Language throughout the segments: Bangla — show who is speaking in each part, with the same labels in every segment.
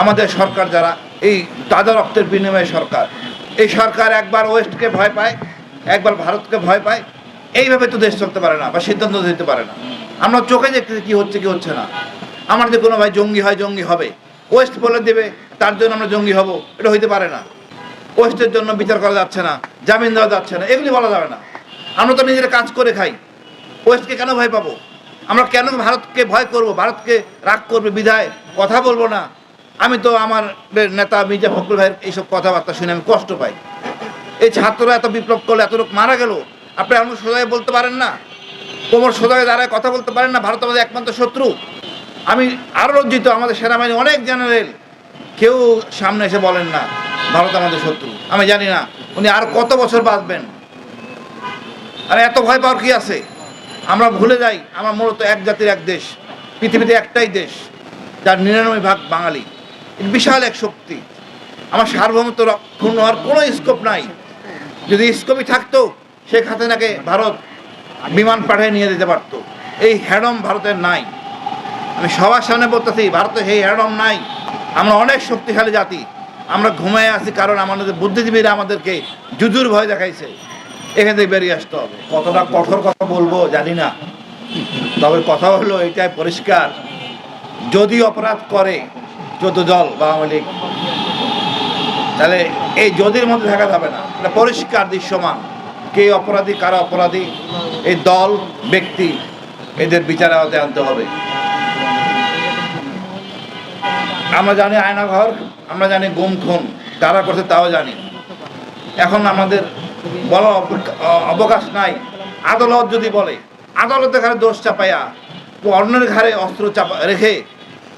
Speaker 1: আমাদের সরকার যারা, এই তাজা রক্তের বিনিময়ে সরকার। এই সরকার একবার ওয়েস্টকে ভয় পায়, একবার ভারতকে ভয় পায়, এইভাবে তো দেশ চলতে পারে না বা সিদ্ধান্ত দিতে পারে না। আমরা চোখে দেখতেছি কি হচ্ছে কি হচ্ছে না। আমার যে কোনো ভাই জঙ্গি হয়, জঙ্গি হবে। ওয়েস্ট বলে দেবে, তার জন্য আমরা জঙ্গি হব, এটা হইতে পারে না। ওয়েস্টের জন্য বিচার করা যাচ্ছে না, জামিন দেওয়া যাচ্ছে না, এগুলি বলা যাবে না। আমরা তো নিজেরা কাজ করে খাই। ওয়েস্টকে কেন ভয় পাবো? আমরা কেন ভারতকে ভয় করব? ভারতকে রাগ করবে, বিধায়? কথা বলব না। আমি তো আমার নেতা মির্জা ফখরুল ভাইয়ের এইসব কথাবার্তা শুনে আমি কষ্ট পাই। এই ছাত্ররা এত বিপ্লব করল, এত লোক মারা গেল, আপনি এমন সোজায় বলতে পারেন না। কোমর সোজায় দাঁড়ায় কথা বলতে পারেন না, ভারত আমাদের একমাত্র শত্রু। আমি আরও লজ্জিত, আমাদের সেনাবাহিনী অনেক জেনারেল, কেউ সামনে এসে বলেন না, ভারত আমাদের শত্রু। আমি জানি না, উনি আর কত বছর বাঁচবেন। আর এত ভয় পাওয়ার কি আছে? আমরা ভুলে যাই, আমরা মূলত এক জাতির এক দেশ, পৃথিবীতে একটাই দেশ, যার নিরানব্বই ভাগ বাঙালি। বিশাল এক শক্তি। আমার সার্বভৌমত্ব রক্ষণ হওয়ার কোনো স্কোপ নাই। যদি স্কোপই থাকতো, শেখ হাসিনাকে ভারত বিমান পাঠিয়ে নিয়ে যেতে পারত। এই হ্যাডম ভারতের নাই। আমি সবার সামনে বলতেছি, ভারতে সেই হ্যাডম নাই। আমরা অনেক শক্তিশালী জাতি। আমরা ঘুমায় আছি কারণ আমাদের বুদ্ধিজীবীরা আমাদেরকে জুজুর ভয় দেখাইছে। এখান থেকে বেরিয়ে আসতে হবে। কতটা কঠোর কথা বলব জানি না। তবে কথা হলো এটাই পরিষ্কার। যদি অপরাধ করে চোদ্দ দল বা আওয়ামী লীগ। তাহলে এই যদির মধ্যে থাকা যাবে না। এটা পরিষ্কার দৃশ্যমান। কে অপরাধী, কারা অপরাধী, এই দল, ব্যক্তি, এদের বিচারে আওতায় আনতে হবে। আমরা জানি আয়নাঘর, আমরা জানি গুম খুন। কারা করছে তাও জানি। এখন আমাদের বলার অবকাশ নাই। আদালত যদি বলে আদালতের ঘাড়ে দোষ চাপাইয়া, অন্যের ঘাড়ে অস্ত্র চাপা, রেখে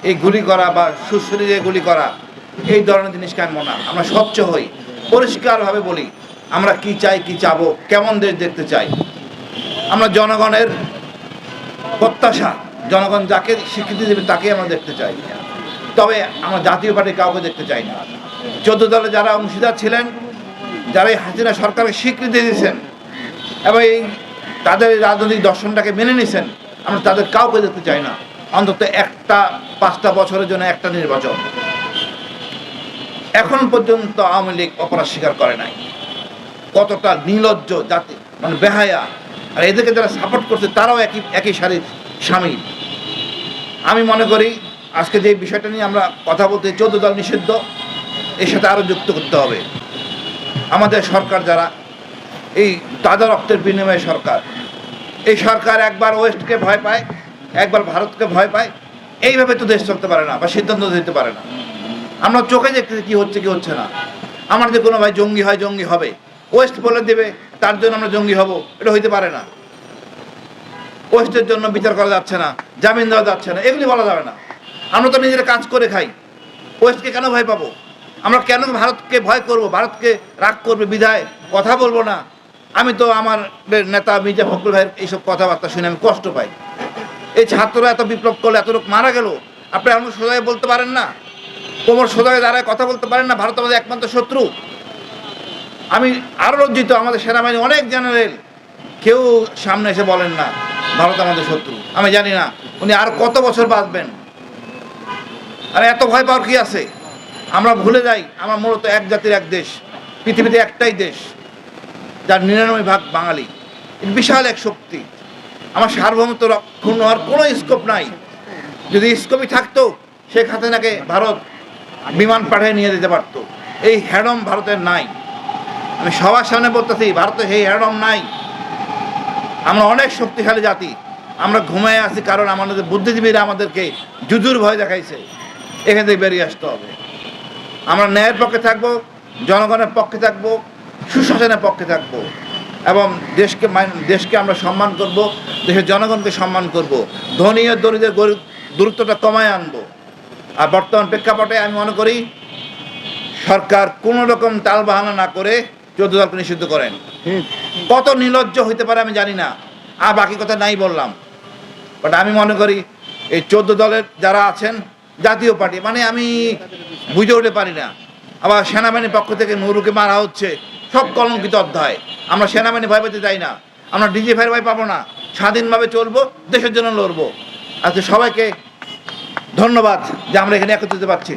Speaker 1: এই গুলি করা বা সুশরীরে গুলি করা, এই ধরনের জিনিস কেন না? আমরা স্বচ্ছ হই। পরিষ্কারভাবে বলি, আমরা কি চাই, কি চাবো, কেমন দেশ দেখতে চাই? আমরা জনগণের প্রত্যাশা, জনগণ যাকে স্বীকৃতি দেবে তাকে আমরা দেখতে চাই। তবে আমরা জাতীয় পার্টি কাউকে দেখতে চাই না। চোদ্দ দলে যারা অংশীদার ছিলেন, যারা এই হাসিনা সরকারকে স্বীকৃতি দিয়েছেন, এবং এই তাদের রাজনৈতিক দর্শনটাকে মেনে নিয়েছেন, আমরা তাদের কাউকে দেখতে চাই না। অন্তত একটা পাঁচটা বছরের জন্য একটা নির্বাচন। এখন পর্যন্ত আওয়ামী লীগ অপরাধ স্বীকার করে নাই। কতটা নির্লজ্জ জাতি মানে বেহায়া। আর এদেরকে যারা সাপোর্ট করছে, তারাও একই একই সারির সামিল। আমি মনে করি, আজকে যে বিষয়টা নিয়ে আমরা কথা বলতে চোদ্দ দল নিষিদ্ধ, এর সাথে আরও যুক্ত করতে হবে। আমাদের সরকার যারা, এই তাজা রক্তের বিনিময়ে সরকার, এই সরকার একবার ওয়েস্টকে ভয় পায় একবার ভারতকে ভয় পায়, এইভাবে তো দেশ চলতে পারে না বা সিদ্ধান্ত দিতে পারে না। আমরা চোখে দেখতেছি কি হচ্ছে কি হচ্ছে না। আমার যে কোনো ভাই জঙ্গি হয়, জঙ্গি হবে। ওয়েস্ট বলে দেবে, তার জন্য আমরা জঙ্গি হব, এটা হইতে পারে না। ওয়েস্টের জন্য বিচার করা যাচ্ছে না, জামিন দেওয়া যাচ্ছে না, এগুলি বলা যাবে না। আমরা তো নিজেরা কাজ করে খাই। ওয়েস্টকে কেন ভয় পাবো? আমরা কেন ভারতকে ভয় করব? ভারতকে রাগ করবে বিধায় কথা বলব না। আমি তো আমার নেতা মির্জা ফখরুল ভাইয়ের এইসব কথাবার্তা শুনে আমি কষ্ট পাই। এই ছাত্ররা এত বিপ্লব করল, এত লোক মারা গেল, আপনি এমন সোজায় বলতে পারেন না? কোমর সোজায় দাঁড়ায় কথা বলতে পারেন না, ভারত আমাদের একমাত্র শত্রু। আমি আরও লজ্জিত, আমাদের সেনাবাহিনী অনেক জেনারেল, কেউ সামনে এসে বলেন না, ভারত আমাদের শত্রু। আমি জানি না, উনি আর কত বছর বাঁচবেন? আর এত ভয় পাওয়ার কি আছে? আমরা ভুলে যাই, আমরা মূলত এক জাতির এক দেশ, পৃথিবীতে একটাই দেশ, যার নিরানব্বই ভাগ বাঙালি। বিশাল এক শক্তি। আমার সার্বভৌমত্ব রক্ষণ হওয়ার কোনো স্কোপ নাই। যদি স্কোপই থাকতো, শেখ হাসিনাকে ভারত বিমান পাঠিয়ে নিয়ে যেতে পারতো। এই হ্যাডম ভারতের নাই। আমি সবার সামনে বলতেছি, ভারতে সেই হ্যাডম নাই। আমরা অনেক শক্তিশালী জাতি। আমরা ঘুমায় আছি কারণ আমাদের বুদ্ধিজীবীরা আমাদেরকে জুজুর ভয় দেখাইছে। এখান থেকে বেরিয়ে আসতে হবে। আমরা ন্যায়ের পক্ষে থাকব, জনগণের পক্ষে থাকব, সুশাসনের পক্ষে থাকব। এবং দেশকে দেশকে আমরা সম্মান করব দেশের জনগণকে সম্মান করব ধনী ও দরিদ্রের দূরত্বটা কমায় আনব। আর বর্তমান প্রেক্ষাপটে আমি মনে করি সরকার কোনো রকম তাল বাহানা না করে চোদ্দ দলকে নিষিদ্ধ করেন। কত নির্লজ্জ হইতে পারে আমি জানি না আর বাকি কথা নাই বললাম। বাট আমি মনে করি এই চোদ্দ দলের যারা আছেন জাতীয় পার্টি মানে আমি বুঝে উঠতে পারি না। আবার সেনাবাহিনীর পক্ষ থেকে নুরুকে মারা হচ্ছে সব কলঙ্কিত অধ্যায়। আমরা সেনাবাহিনী ভয় পেতে চাই না। আমরা ডিজি ভাই ভাই পাবো না। স্বাধীনভাবে চলবো, দেশের জন্য লড়বো। আচ্ছা সবাইকে ধন্যবাদ যে আমরা এখানে একত্রিত পাচ্ছি